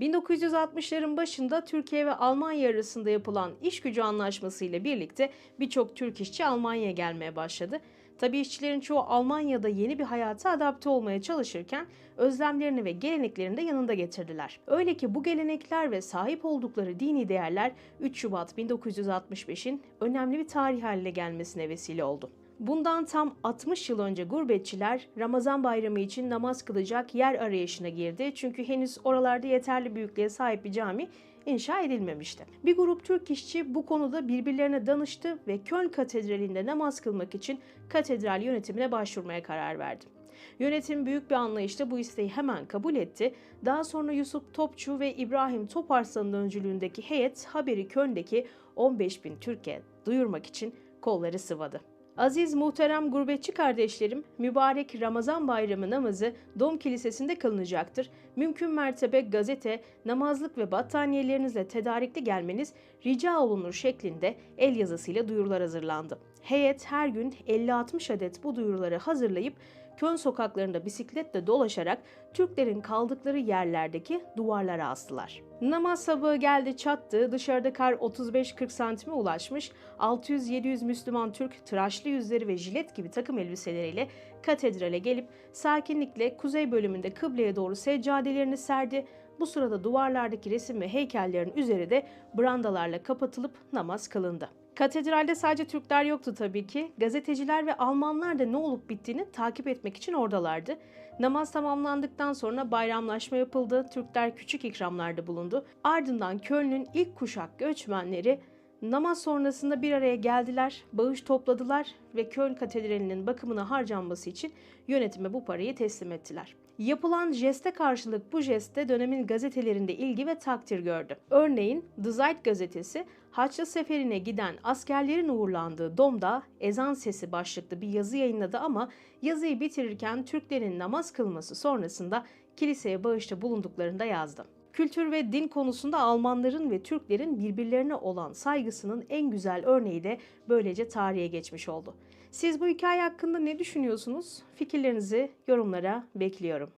1960'ların başında Türkiye ve Almanya arasında yapılan iş gücü anlaşması ile birlikte birçok Türk işçi Almanya'ya gelmeye başladı. Tabii işçilerin çoğu Almanya'da yeni bir hayata adapte olmaya çalışırken özlemlerini ve geleneklerini de yanında getirdiler. Öyle ki bu gelenekler ve sahip oldukları dini değerler 3 Şubat 1965'in önemli bir tarih haline gelmesine vesile oldu. Bundan tam 60 yıl önce gurbetçiler Ramazan bayramı için namaz kılacak yer arayışına girdi. Çünkü henüz oralarda yeterli büyüklüğe sahip bir cami inşa edilmemişti. Bir grup Türk işçi bu konuda birbirlerine danıştı ve Köln Katedrali'nde namaz kılmak için katedral yönetimine başvurmaya karar verdi. Yönetim büyük bir anlayışla bu isteği hemen kabul etti. Daha sonra Yusuf Topçu ve İbrahim Toparslan'ın öncülüğündeki heyet haberi Köln'deki 15 bin Türkiye duyurmak için kolları sıvadı. Aziz muhterem gurbetçi kardeşlerim, mübarek Ramazan bayramı namazı Dom Kilisesi'nde kılınacaktır. Mümkün mertebe gazete, namazlık ve battaniyelerinizle tedarikli gelmeniz rica olunur şeklinde el yazısıyla duyurular hazırlandı. Heyet her gün 50-60 adet bu duyuruları hazırlayıp Köln sokaklarında bisikletle dolaşarak Türklerin kaldıkları yerlerdeki duvarlara astılar. Namaz sabahı geldi çattı, dışarıda kar 35-40 santime ulaşmış, 600-700 Müslüman Türk tıraşlı yüzleri ve jilet gibi takım elbiseleriyle katedrale gelip sakinlikle kuzey bölümünde kıbleye doğru seccadelerini serdi. Bu sırada duvarlardaki resim ve heykellerin üzeri de brandalarla kapatılıp namaz kılındı. Katedralde sadece Türkler yoktu tabii ki. Gazeteciler ve Almanlar da ne olup bittiğini takip etmek için oradalardı. Namaz tamamlandıktan sonra bayramlaşma yapıldı. Türkler küçük ikramlarda bulundu. Ardından Köln'ün ilk kuşak göçmenleri namaz sonrasında bir araya geldiler, bağış topladılar ve Köln Katedrali'nin bakımına harcanması için yönetime bu parayı teslim ettiler. Yapılan jeste karşılık bu jeste dönemin gazetelerinde ilgi ve takdir gördü. Örneğin The Zeit gazetesi Haçlı seferine giden askerlerin uğurlandığı Dom'da ezan sesi başlıklı bir yazı yayınladı ama yazıyı bitirirken Türklerin namaz kılması sonrasında kiliseye bağışta bulunduklarında yazdı. Kültür ve din konusunda Almanların ve Türklerin birbirlerine olan saygısının en güzel örneği de böylece tarihe geçmiş oldu. Siz bu hikaye hakkında ne düşünüyorsunuz? Fikirlerinizi yorumlara bekliyorum.